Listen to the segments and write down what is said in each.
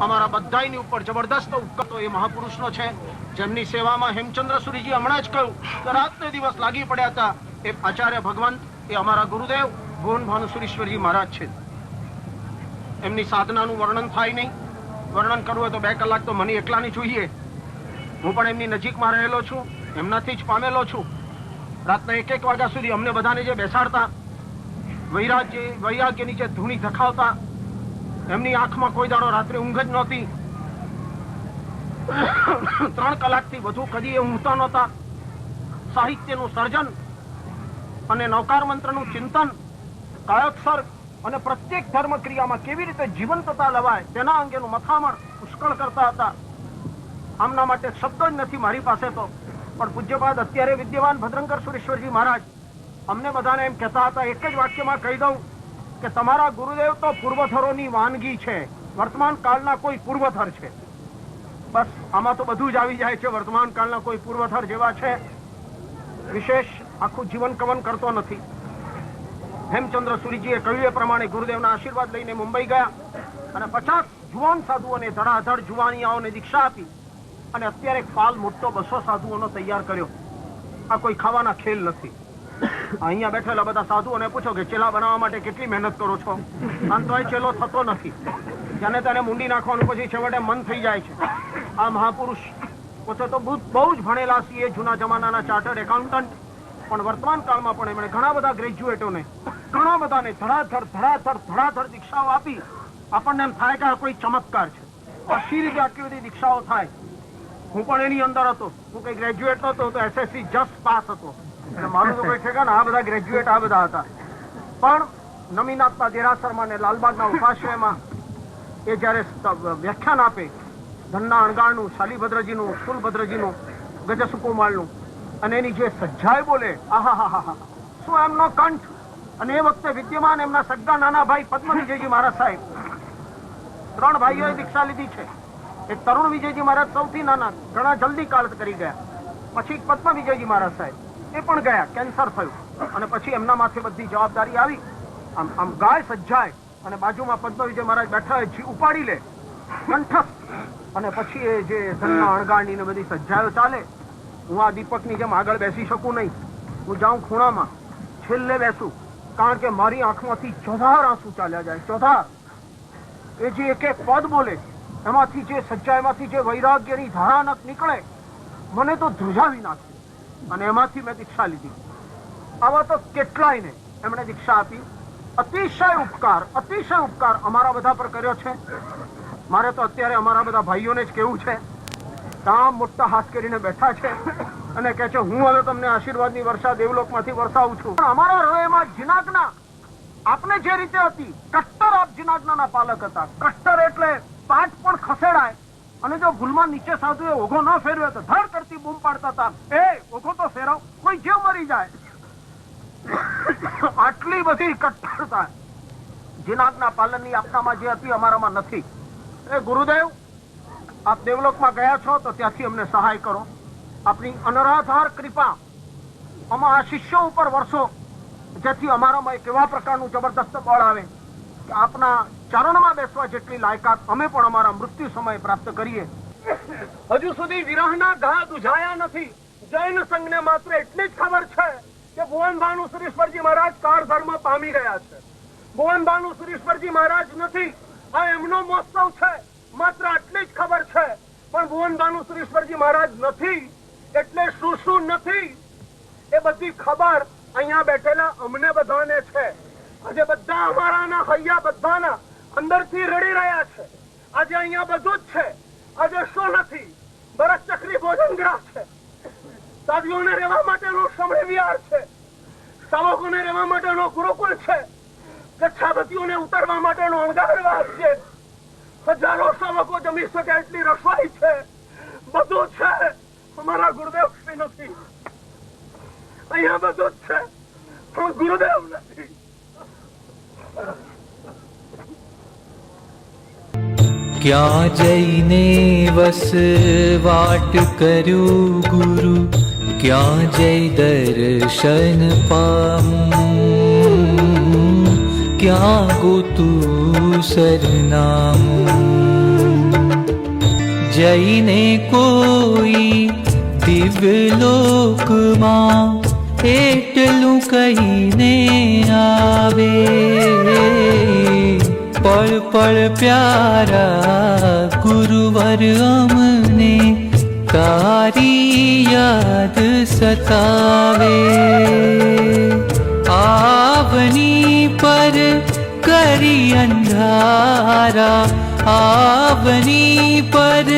અમારા બધાની ઉપર જબરદસ્ત ઉપકતો એ મહાપુરુષનો છે. જેમની સેવામાં હેમચંદ્ર સુરીજી હમણાં જ કહ્યું કે રાતને દિવસ લાગી પડ્યા હતા. એ આચાર્ય ભગવંત, એ અમારા ગુરુદેવ, ભુવન ભાનુસુરેશ્વરજી મહારાજ છે. એમની સાધનાનું વર્ણન થાય નહીં. વર્ણન કરવું હોય તો બે કલાક તો મને એકલાની જોઈએ. હું પણ એમની નજીકમાં રહેલો છું. એમનાથી જ પામેલો છું. રાતના એક એક વાગ્યા સુધી અમને બધાને જે બેસાડતા, વૈરાગ્ય, વૈરાગ્યની જે ધૂણી ધખાવતા એમની આંખમાં કોઈ દાડો રાત્રે ઊંઘ જ નહોતી. ત્રણ કલાકથી વધુ કદી ઊંઘતા નહોતા. સાહિત્યનું સર્જન અને નૌકાર મંત્રનું ચિંતન, કાયોત્સર્ગ અને પ્રત્યેક ધર્મ ક્રિયામાં કેવી રીતે જીવંતતા લવાય તેના અંગેનું મથામણ પુષ્કળ કરતા હતા. આમના માટે શબ્દ જ નથી મારી પાસે તો. પણ પૂજ્યપાદ અત્યારે વિદ્યમાન ભદ્રંકર સુરેશ્વરજી મહારાજ અમને બધાને એમ કહેતા હતા, એક જ વાક્યમાં કહી દઉં કે તમારા ગુરુદેવ તો પૂર્વથરોની વાનગી છે. વર્તમાન કાળના કોઈ પૂર્વથર છે. બસ, આમાં તો બધું જ આવી જાય છે. વર્તમાન કાળના કોઈ પૂર્વથર જેવા છે. વિશેષ આખું જીવન કવન કરતો નથી. હેમચંદ્ર સુરીજીએ કહ્યું એ પ્રમાણે ગુરુદેવના આશીર્વાદ લઈને મુંબઈ ગયા અને પચાસ જુવાન સાધુઓને ધડાધડ જુવાનિયાઓને દીક્ષા આપી અને અત્યારે એક પાલ મોટો બસો સાધુઓનો તૈયાર કર્યો. આ કોઈ ખાવાના ખેલ નથી. અહીંયા બેઠેલા બધા સાધુઓને પૂછો કે ચેલા બનાવવા માટે કેટલી મહેનત કરો છો? આમ તો ચેલો થતો નથી. જેને તેને મૂંડી નાખવાનું પછી છેવટે મન થઈ જાય છે. આ મહાપુરુષ પોતે તો બહુ જ ભણેલા છીએ, જૂના જમાનાના ચાર્ટર્ડ એકાઉન્ટન્ટ. પણ વર્તમાન કાળમાં પણ એમણે ઘણા બધા ગ્રેજ્યુએટોને, ઘણા બધાને ધડાધડ ધડાધડ ધડાધડ દીક્ષાઓ આપી. આપણને એમ થાય કે આ કોઈ ચમત્કાર છે. આ રીતે આટલી બધી દીક્ષાઓ થાય. હું પણ એની અંદર હતો. હું કઈ ગ્રેજ્યુએટ નતો તો એસએસસી જસ્ટ પાસ હતો. એટલે મારું ઠેકાણ આ બધા ગ્રેજ્યુએટ આ બધા હતા. પણ નમીનાથના દેરાસરમાં ને લાલબાગના એ જ્યારે વ્યાખ્યાન આપે, ધનના અણગાળનું, શાલીભદ્રજીનું, ફૂલભદ્રજીનું, ગજસુકુમાળનું, અને એની જે સજ્જાય બોલે આહાહાહા શું એમનો કંઠ? અને એ વખતે વિદ્યમાન એમના સગા નાના ભાઈ પદ્મ વિજયજી મહારાજ સાહેબ. ત્રણ ભાઈઓએ દીક્ષા લીધી છે. એક તરુણ વિજયજી મહારાજ સૌથી નાના, ઘણા જલ્દી કાળ કરી ગયા. પછી પદ્મ વિજયજી મહારાજ સાહેબ. એ પણ ગયા, કેન્સર થયું. અને પછી એમના માથે બધી જવાબદારી આવી. આમ આમ ગાય સજ્જાય અને બાજુમાં પદ્મ વિજય મહારાજ બેઠા જી ઉપાડી લે. કંઠસ્થ. અને પછી એ જે ધનના અણગાળની ને બધી સજ્જાયો ચાલે. હું આ દીપકની જેમ આગળ બેસી શકું નહીં. હું જાઉં ખૂણામાં. છેલ્લે બેસું. કારણ કે મારી આંખમાંથી ચોધાર આંસુ ચાલ્યા જાય, ચોધાર. એ જે એક એક પદ બોલે, એમાંથી જે સજ્જાઈમાંથી જે વૈરાગ્યની ધારાનક નીકળે, મને તો ધ્રુજાવી નાખી. અને એમાંથી મેં દીક્ષા લીધી. આવા તો કેટલાય ને એમણે દીક્ષા આપી. અતિશય ઉપકાર અતિશય ઉપકાર અમારા બધા પર કર્યો છે. મારે તો અત્યારે અમારા બધા ભાઈઓને જ કેવું છે. કામ મોટા હાથ કરીને બેઠા છે અને કહે છે, હું હવે તમને આશીર્વાદની વર્ષા દેવલોકમાંથી વરસાવું છું. અમારા હૃદયમાં જીનાજ્ઞા આપને જે રીતે હતી, કટ્ટર આપ જીનાજ્ઞાના પાલક હતા. કટ્ટર એટલે પાઠ પણ ખસેડાય અને જો ભૂલમાં નીચે સાધુએ ઓઘો ન ફેરવ્યો તો ધડ કરતી બૂમ પાડતા હતા. એ ઓઘો તો ફેરવ. કોઈ જીવ મરી જાય. આટલી બધી કટ્ટરતા જીનાજ્ઞા પાલનની આપનામાં જે હતી અમારામાં નથી. એ ગુરુદેવ, આપ દેવલોકમાં ગયા છો તો ત્યાંથી અમને સહાય કરો. આપની અનરાધાર કૃપા આમાં આ શિષ્યો ઉપર વર્ષો જેથી અમારામાં એક એવા પ્રકારનું જબરદસ્ત બળ આવે કે આપના ચરણમાં બેસવા જેટલી લાયકાત અમે પણ અમારા મૃત્યુ સમયે પ્રાપ્ત કરીએ. હજુ સુધી વિરહના ઘા દુઝાયા નથી. જૈન સંઘને માત્ર એટલી જ ખબર છે કે ભુવન ભાનુ સુરેશ્વરજી મહારાજ કાર ધર્મ પામી ગયા છે. ભુવન ભાનુ સુરેશ્વરજી મહારાજ નથી, આ એમનો મહોત્સવ છે. માત્ર આટલી જ ખબર છે. પણ ભુવન ભાનુ સુરેશ્વરજી મહારાજ નથી, એટલે શું શું નથી, એ બધી ખબર અહીંયા બેઠેલા અમને બધાને છે. આજે બધા અમારાના હૈયા બધાના અંદરથી રડી રહ્યા છે. આજે અહીંયા બધું જ છે. આજે શું નથી બરસ ચક્રી ભોજન ગ્રાસ છે. સાધીઓને રહેવા માટેનો સમય વિહાર છે. સાવકોને રહેવા માટેનો ગુરુકુળ છે. ગચ્છાવતીઓને ઉતરવા માટેનો અંધારવાસ છે. હજારો સાવકો જમી શકે એટલી રસવાઈ છે. બધું છે. અમારા ગુરુદેવ શ્રી નથી. અહીંયા બધું જ છે, પણ ગુરુદેવ નથી. ક્યાં જઈને વસવાટ કર્યું ગુરુ? क्या जय दर्शन पाम क्या क्यार्शन प्याम जय एटलू कहीने आवे। पल पल प्यारा गुरुवर गुरुवरम् तारी याद सतावे। आवनी पर करी अन्धारा आवनी पर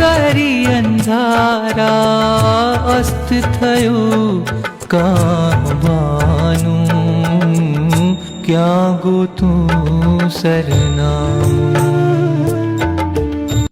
कारि अन्धारा गो तू सरनामू?